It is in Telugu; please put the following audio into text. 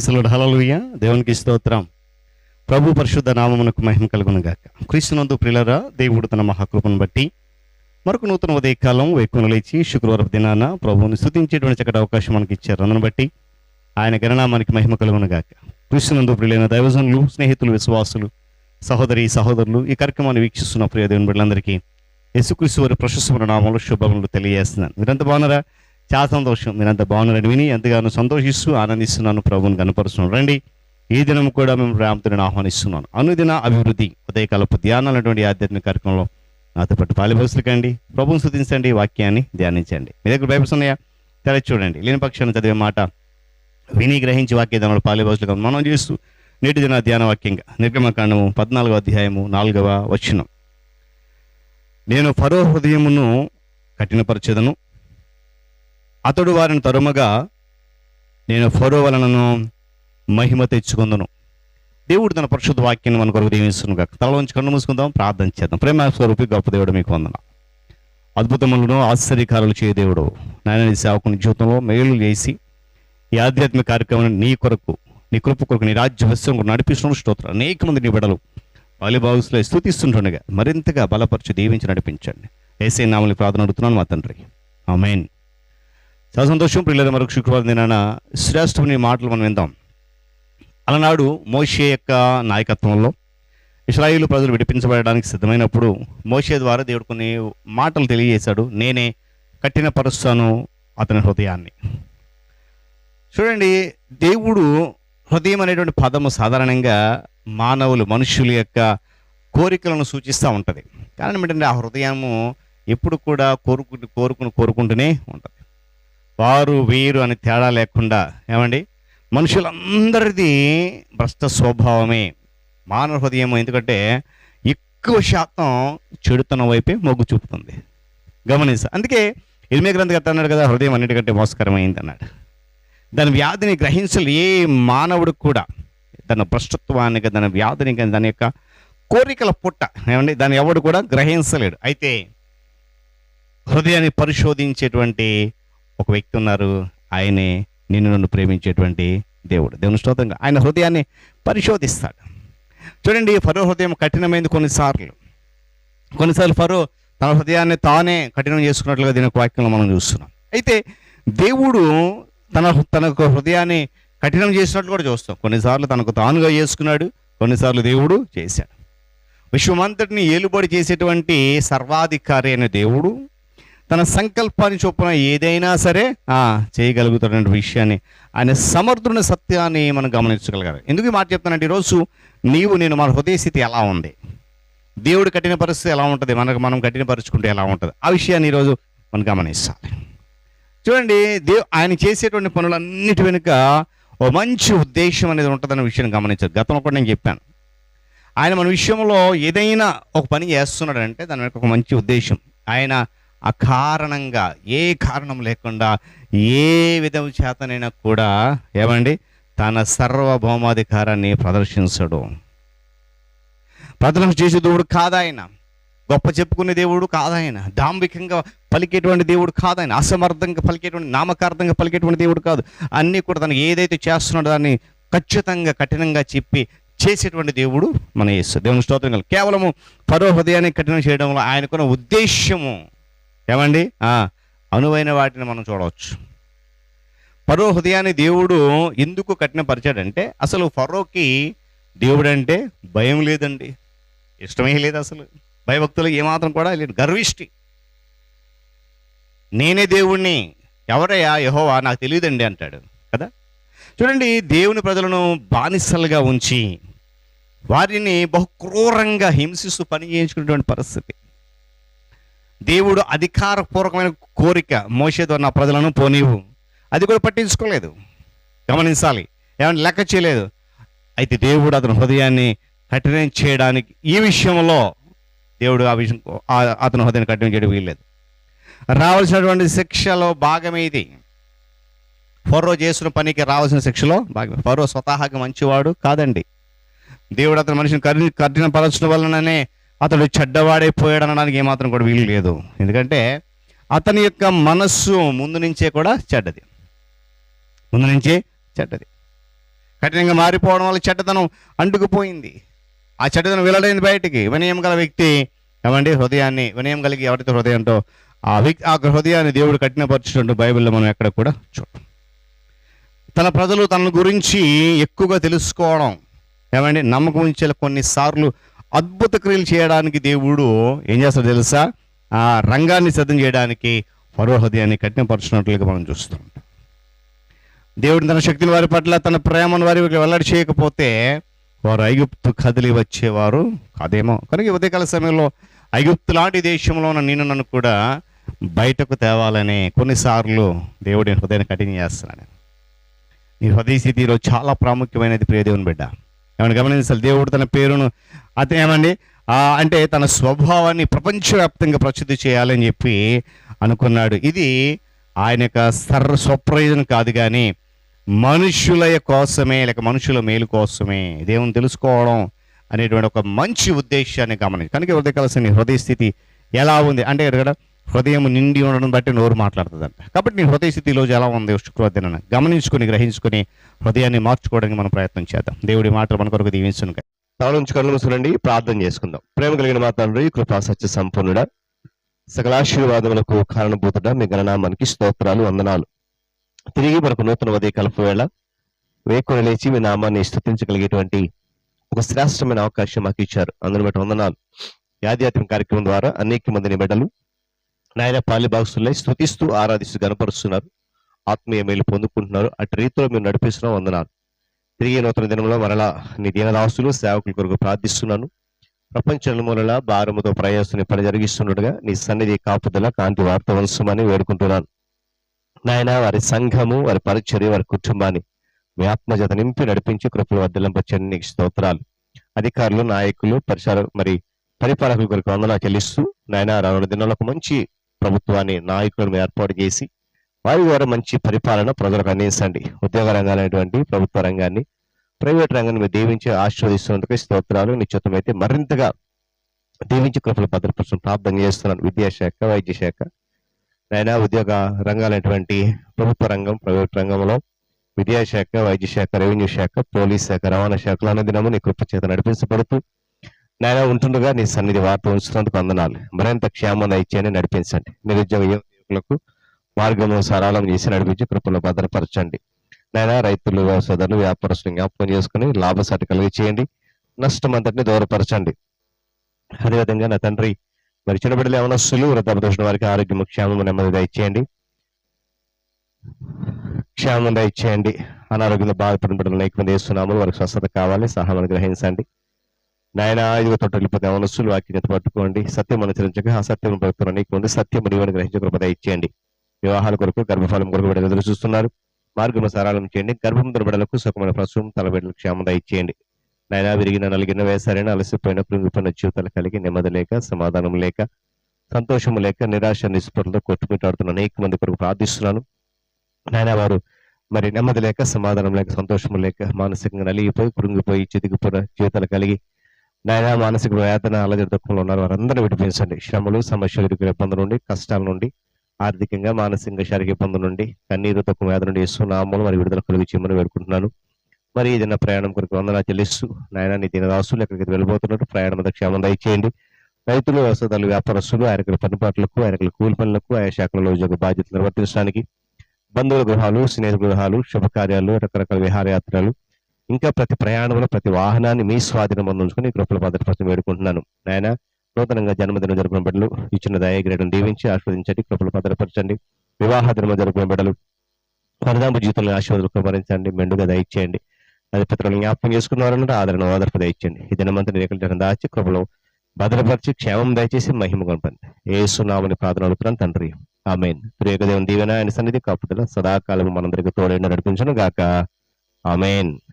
ప్రైసులుడు హలలుయ దేవునికి స్తోత్రం. ప్రభు పరిశుద్ధ నామమునకు మహిమ కలుగును గాక క్రీస్తునందు ప్రిలరా దేవుడు తన మహాకృపను బట్టి మరొక నూతన ఉదయకాలం వేకును లేచి శుక్రవారం దినాన ప్రభువుని స్థుతించేటువంటి చక్కటి అవకాశం మనకి ఇచ్చారు అందును బట్టి ఆయన గణనామానికి మహిమ కలుగును గాక క్రీస్తునందు ప్రియులైన దైవజనులు స్నేహితులు విశ్వాసులు సహోదరి సహోదరులు ఈ కార్యక్రమాన్ని వీక్షిస్తున్న ప్రియ దేవుని బిడ్డలందరికీ యేసుక్రీస్తు వారి ప్రశస్తమైన నామంలో శుభములు తెలియజేస్తున్నాను. మీరంతా బాగున్నారా? చాలా సంతోషం. మీరంతా బాగున్నారని విని ఎంతగానో సంతోషిస్తూ ఆనందిస్తున్నాను. ప్రభువుని కనపరుస్తున్నాను రండి. ఈ దినం కూడా మేము రామతుని ఆహ్వానిస్తున్నాను. అనుదిన అభివృద్ధి ఉదయకాలపు ధ్యానాలటువంటి ఆధ్యాత్మిక కార్యక్రమంలో నాతో పాటు పాలిభోసులకండి ప్రభుని స్థుతించండి వాక్యాన్ని ధ్యానించండి. మీ దగ్గర బైబిల్స్ ఉన్నాయా? తెరచి చూడండి. లేని పక్షాన్ని చదివే మాట విని గ్రహించి వాక్యదానంలో పాలిభోసులుగా మనం చేస్తూ నేటి దిన ధ్యాన వాక్యంగా నిర్గమకాండము పద్నాలుగవ అధ్యాయము నాలుగవ వచ్చినం నేను ఫరో హృదయమును కఠినపరచదను అతడు వారిని తరుమగా నేను ఫరో వలనను మహిమ తెచ్చుకుందును. దేవుడు తన పరిశుద్ధ వాక్యాన్ని మన కొరకు దీవిస్తున్నాను కాక తలలోంచి కన్ను మూసుకుందాం ప్రార్థన చేద్దాం. ప్రేమ స్వరూపి గొప్ప దేవుడు మీకు వందన అద్భుతములను ఆశ్చర్యకారులు చేయ దేవుడు. నాయన నీ సేవకుని జీవితంలో మేలు చేసి ఈ ఆధ్యాత్మిక కార్యక్రమాన్ని నీ కొరకు నీ కృప కొరకు నీ రాజ్య వస్త్రం కొరకు నడిపిస్తున్న స్తోత్రం అనేక మంది నీ బిడలు బాలిబాగుస్లో స్థుతిస్తుంటుండగా మరింతగా బలపరిచి దీవించి నడిపించండి. ఏసే నామని ప్రార్థన అడుగుతున్నాను మా తండ్రి. ఆమెన్. చాలా సంతోషం పిల్లలు మరొక శుక్రవారం దినాన శ్రేష్టమైన మాటలు మనం విందాం. అలనాడు మోషే యొక్క నాయకత్వంలో ఇస్రాయిలు ప్రజలు విడిపించబడడానికి సిద్ధమైనప్పుడు మోషే ద్వారా దేవుడు కొన్ని మాటలు తెలియజేశాడు. నేనే కఠిన పరుస్తాను అతని హృదయాన్ని. చూడండి దేవుడు హృదయం అనేటువంటి పదము సాధారణంగా మానవులు మనుషుల యొక్క కోరికలను సూచిస్తూ ఉంటుంది. కారణం ఏంటంటే ఆ హృదయము ఎప్పుడు కూడా కోరుకు కోరుకుని కోరుకుంటూనే ఉంటుంది. వారు వీరు అని తేడా లేకుండా ఏమండి? మనుషులందరిది భ్రష్ట స్వభావమే మానవ హృదయం ఎందుకంటే ఎక్కువ శాతం చెడుతనం వైపే మొగ్గు చూపుతుంది. గమనిస్తా అందుకే ఇల్మే గ్రంథ అన్నాడు కదా హృదయం అన్నిటికంటే మోసకరమైంది అన్నాడు దాని వ్యాధిని గ్రహించలు ఏ మానవుడు కూడా. తన భ్రష్టత్వానికి దాని వ్యాధిని కానీ దాని యొక్క కోరికల పుట్ట ఏమండి? దాన్ని ఎవడు కూడా గ్రహించలేడు. అయితే హృదయాన్ని పరిశోధించేటువంటి ఒక వ్యక్తి ఉన్నారు. ఆయనే నిన్ను నన్ను ప్రేమించేటువంటి దేవుడు. దేవుని స్తోత్రంగా. ఆయన హృదయాన్ని పరిశోధిస్తాడు. చూడండి ఫరో హృదయం కఠినమైంది కొన్నిసార్లు. కొన్నిసార్లు ఫరో తన హృదయాన్ని తానే కఠినం చేసుకున్నట్లుగా దీని వాక్యంలో మనం చూస్తున్నాం. అయితే దేవుడు తన తన హృదయాన్ని కఠినం చేసినట్లు కూడా చూస్తాం. కొన్నిసార్లు తనకు తానుగా చేసుకున్నాడు కొన్నిసార్లు దేవుడు చేశాడు. విశ్వమంతటిని ఏలుబడి చేసేటువంటి సర్వాధికారి అయిన దేవుడు తన సంకల్పాన్ని చొప్పున ఏదైనా సరే ఆ, చేయగలుగుతున్న విషయాన్ని ఆయన సమర్థుని సత్యాన్ని మనం గమనించగలగాలి. ఎందుకు ఈ మాట చెప్తానంటే ఈరోజు నీవు నేను మన హృదయ స్థితి ఎలా ఉంది? దేవుడు కఠిన పరిస్థితి ఎలా ఉంటుంది? మనకు మనం కఠినపరుచుకుంటే ఎలా ఉంటుంది? ఆ విషయాన్ని ఈరోజు మనం గమనించాలి. చూడండి దేవు ఆయన చేసేటువంటి పనులన్నిటి వెనుక ఓ మంచి ఉద్దేశం అనేది ఉంటుందన్న విషయాన్ని గమనించారు గతంలో కూడా నేను చెప్పాను. ఆయన మన విషయంలో ఏదైనా ఒక పని చేస్తున్నాడంటే దాని వెనుక ఒక మంచి ఉద్దేశం. ఆయన అకారణంగా ఏ కారణం లేకుండా ఏ విధం చేతనైనా కూడా ఏమండి? తన సర్వభౌమాధికారాన్ని ప్రదర్శించడు. ప్రదర్శన చేసే దేవుడు కాదాయన. గొప్ప చెప్పుకునే దేవుడు కాదాయన. దాంబికంగా పలికేటువంటి దేవుడు కాదాయన. అసమర్థంగా పలికేటువంటి నామకార్థంగా పలికేటువంటి దేవుడు కాదు. అన్నీ కూడా తనకు ఏదైతే చేస్తున్నాడో దాన్ని ఖచ్చితంగా కఠినంగా చెప్పి చేసేటువంటి దేవుడు మన యేసు. దేవుని స్తోత్రం కేవలము పరో హృదయాన్ని కఠినం చేయడంలో ఆయనకున్న ఉద్దేశ్యము ఏమండి? అనువైన వాటిని మనం చూడవచ్చు. ఫరో హృదయాన్ని దేవుడు ఎందుకు కఠినపరిచాడంటే అసలు ఫరోకి దేవుడు అంటే భయం లేదండి. ఇష్టమే లేదు అసలు. భయభక్తులు ఏమాత్రం కూడా లేదు గర్విష్టి. నేనే దేవుణ్ణి. ఎవరయ్యా? యహోవా? నాకు తెలియదండి అంటాడు. కదా? చూడండి దేవుని ప్రజలను బానిసలుగా ఉంచి వారిని బహు క్రూరంగా హింసిస్తూ పని చేయించుకునేటువంటి పరిస్థితి. దేవుడు అధికారపూర్వకమైన కోరిక మోసేదో నా ప్రజలను పోనీవు అది కూడా పట్టించుకోలేదు. గమనించాలి. ఏమైనా లెక్క చేయలేదు. అయితే దేవుడు అతని హృదయాన్ని కఠినం చేయడానికి ఈ విషయంలో దేవుడు ఆ విషయం అతని హృదయాన్ని కఠినం చేయడం వీల్లేదు. రావాల్సినటువంటి శిక్షలో భాగమే ఇది. ఫరో చేసిన పనికి రావాల్సిన శిక్షలో భాగమే. ఫరో స్వతహాగా మంచివాడు కాదండి. దేవుడు అతని మనిషిని కఠిన కఠినపరచడం వలననే అతడు చెడ్డవాడైపోయాడు అనడానికి ఏమాత్రం కూడా వీలు లేదు. ఎందుకంటే అతని యొక్క మనస్సు ముందు నుంచే కూడా చెడ్డది. ముందు నుంచే చెడ్డది. కఠినంగా మారిపోవడం వల్ల చెడ్డతనం అంటుకుపోయింది. ఆ చెడ్డతనం వెళ్ళడైంది బయటికి. వినయం గల వ్యక్తి ఏమండి? హృదయాన్ని వినయం కలిగి ఎవరితో హృదయంతో ఆ వ్యక్తి ఆ హృదయాన్ని దేవుడు కఠినపరచుకుంటూ బైబిల్లో మనం ఎక్కడ కూడా చూడం తన ప్రజలు తన గురించి ఎక్కువగా తెలుసుకోవడం ఏమండి? నమ్మకం ఉంచే కొన్నిసార్లు అద్భుత క్రియలు చేయడానికి దేవుడు ఏం చేస్తాడు తెలుసా? ఆ రంగాన్ని సిద్ధం చేయడానికి ఫరో హృదయాన్ని కఠినపరచినట్లుగా మనం చూస్తూ ఉంటాం. దేవుడు తన శక్తిని వారి పట్ల తన ప్రేమను వారి వెల్లడి చేయకపోతే వారు ఐగుప్తు కదిలి వచ్చేవారు కాదేమో. కనుక ఉదయకాల సమయంలో ఐగుప్తు లాంటి దేశంలో ఉన్న నేను నన్ను కూడా బయటకు తేవాలని కొన్నిసార్లు దేవుడి హృదయాన్ని కఠిన చేస్తున్నాడు. నీ హృదయ స్థితిలో చాలా ప్రాముఖ్యమైనది ప్రియదేవుని బిడ్డ. ఏమైనా గమనించాలి? దేవుడు తన పేరును అతను ఏమండి? అంటే తన స్వభావాన్ని ప్రపంచవ్యాప్తంగా ప్రసిద్ధి చేయాలని చెప్పి అనుకున్నాడు. ఇది ఆయన యొక్క సర్వ స్వప్రయోజనం కాదు కానీ మనుషుల కోసమే లేక మనుషుల మేలు కోసమే దేవుని తెలుసుకోవడం అనేటువంటి ఒక మంచి ఉద్దేశాన్ని గమనించి కనుక ఉదయకాల్సిన కలిసి హృదయ స్థితి ఎలా ఉంది? అంటే ఇక్కడ హృదయం నిండి ఉండడం బట్టి నోరు మాట్లాడుతుందంట. కాబట్టి నీ హృదయ స్థితి ఈరోజు ఎలా ఉంది? శుక్రవారం గమనించుకుని గ్రహించుకుని హృదయాన్ని మార్చుకోవడానికి మనం ప్రయత్నం చేద్దాం. దేవుడి మాటలు మన కొరకు దీవించును తలనుంచి కళ్ళు మూసుకునండి ప్రార్థన చేసుకుందాం. ప్రేమ కలిగిన మా తండ్రి కృపా సత్య సంపన్నుడ సకలాశీర్వాదములకు కారణభూతుడ మీ గణనామానికి స్తోత్రాలు వందనాలు. తిరిగి మనకు నూతన ఉదయ కలుపు వేళ వేకుని లేచి మీ నామాన్ని స్థుతించగలిగేటువంటి ఒక శ్రేష్టమైన అవకాశం మాకు ఇచ్చారు. అందుని బట్టి వందనాలు. యాధ్యాత్మిక కార్యక్రమం ద్వారా అనేక మందిని బిడ్డలు నాయన పాలి బాక్సులై స్థుతిస్తూ ఆరాధిస్తూ గనపరుస్తున్నారు ఆత్మీయ మేలు పొందుకుంటున్నారు. అటు రీతిలో మీరు నడిపిస్తున్నాం వందనాలు. తిరిగి నూతన దినంలో మరలా నీ దీనదాసులు సేవకుల కొరకు ప్రార్థిస్తున్నాను. ప్రపంచ నలుమూలల భారముతో ప్రయాసం పని జరిగిస్తుండగా నీ సన్నిధి కాపుదల కాంతి వార్త వంశమని వేడుకుంటున్నాను. నాయన వారి సంఘము వారి పరిచర్య వారి కుటుంబాన్ని మీ ఆత్మజత నింపి నడిపించి కృపలు వద్దలంపచ్చని నీకు స్తోత్రాలు. అధికారులు నాయకులు పరిసర మరి పరిపాలకుల కొరకు వందన చెల్లిస్తూ నాయన రానున్న దినాలకు ఒక మంచి ప్రభుత్వాన్ని నాయకులను ఏర్పాటు చేసి వారి ద్వారా మంచి పరిపాలన ప్రజలకు అందించండి. ఉద్యోగ రంగాలైనటువంటి ప్రభుత్వ రంగాన్ని ప్రైవేట్ రంగాన్ని మీరు దీవించి ఆశీర్వదిస్తున్నందుకు స్తోత్రాలు. నిశ్చితమైతే మరింతగా దీవించి కృపలు భద్రపరచడం ప్రార్థన చేస్తున్నాను. విద్యాశాఖ వైద్య శాఖ. నైనా ఉద్యోగ రంగాలైనటువంటి ప్రభుత్వ రంగం ప్రైవేట్ రంగంలో విద్యాశాఖ వైద్య శాఖ రెవెన్యూ శాఖ పోలీస్ శాఖ రవాణా శాఖలు అన్నదినము నీ కృప చేత నడిపించబడుతూ నాయన ఉంటుండగా నీ సన్నిధి వార్త ఉంచినందుకు వందనాలు. మరింత క్షేమం ఇచ్చేయని నడిపించండి. నిరుద్యోగ యువకులకు మార్గము సరళం చేసి నడిపించి కృపలో భద్రపరచండి. నాయన రైతులు వ్యవసాయదారులు వ్యాపారస్తులు జ్ఞాపకం చేసుకుని లాభసాటి కలిగి చేయండి. నష్టం అంతటిని దూరపరచండి. అదేవిధంగా నా తండ్రి మరి చిన్న బిడ్డలు యవనస్తులు వృద్ధాపదోషణ వారికి ఆరోగ్యం క్షేమము నెమ్మది దయచేయండి. క్షేమం దయచేయండి. అనారోగ్యంలో బాధపడిన బిడ్డలు అనేక వేస్తున్నాము వారికి స్వస్థత కావాలి సహాయం గ్రహించండి నాయన ఇదిగో తొట్టు వెళ్ళిపోతే యవనస్తులు పట్టుకోండి. సత్యం అనుసరించక అసత్యం పడుతున్న నీకు ఉంది సత్యం నీవని గ్రహించే కృప వివాహాల కొరకు గర్భఫలం కొరకు బిడ్డలు ఎదురు చూస్తున్నారు. మార్గం సరళం చేయండి. గర్భం దొరబడలకు సుఖమైన ప్రసవం తల బిడ్డలకు క్షేమం దయచేయండి. నాయన విరిగిన నలిగిన వేసారైన అలసిపోయిన కృంగిపోయిన జీవితాలు కలిగి నెమ్మది లేక సమాధానం లేక సంతోషం లేక నిరాశ నిస్పృహలతో కొట్టుమిట్టాడుతున్న అనేక మంది కొరకు ప్రార్థిస్తున్నాను. నాయన వారు మరి నెమ్మది లేక సమాధానం లేక సంతోషం లేక మానసికంగా నలిగిపోయి కృంగిపోయి చితికిపోయిన జీవితాలు కలిగి నాయన మానసిక వేదన అలజడి దుఃఖంలో ఉన్నారు వారందరూ విడిపించండి. శ్రమలు సమస్యలు ఎదుర్కొనే ఇబ్బందుల నుండి కష్టాల నుండి ఆర్థికంగా మానసికంగా శారీరక ఇబ్బందుల నుండి కన్నీరు తక్కువ వేదన నుండి ఇస్తున్నామని మరి విడుదల కలిగి చేయమని వేడుకుంటున్నాను. మరి ఏదైనా ప్రయాణం కొరకు వందనా చెల్లిస్తూ నాయన నీ దినదాసులు ఎక్కడికి వెళ్ళిపోతున్నారు ప్రయాణం మీద క్షేమం దయచేయండి. రైతులు వ్యవసాయదారులు వ్యాపారస్తులు ఆయనకుల పనిపాట్లకు ఆయనకుల కూలి పనులకు ఆయా శాఖలలో ఉద్యోగ బాధ్యతలు నిర్వర్తించడానికి బంధువుల గృహాలు స్నేహితుల గృహాలు శుభకార్యాలు రకరకాల విహారయాత్రలు ఇంకా ప్రతి ప్రయాణంలో ప్రతి వాహనాన్ని మీ స్వాధీనం ఉంచుకుని కృపల భద్రపరచడం వేడుకుంటున్నాను. నాయన నూతనంగా జన్మదినం జరుపుకున్న బిడ్డలు ఇచ్చిన దయాగ్రేడం దీవించి ఆస్వాదించండి కృపలు భద్రపరచండి వివాహ దినం జరుపుకున్న బిడ్డలు వరదాంపు జీవితంలో ఆశీర్వాదాలు కుమరించండి మెండుగా దయచేయండి. అది పితరులు జ్ఞాపకం చేసుకున్నారంటే ఆదరణ ఓదర్పు దయచేయండి. ఈ దినమంతా రేఖలు దాచి కృపలో భద్రపరిచి క్షేమం దయచేసి మహిమ కొనపండి. ఏ సునామని ప్రార్థన అడుగుతున్నాను తండ్రి. ఆమెన్. ప్రియకదేవం దీవెన ఆయన సన్నిధి కాపుదల సదాకాలం మనందరికీ తోడైన నడిపించను గాక. ఆమెన్.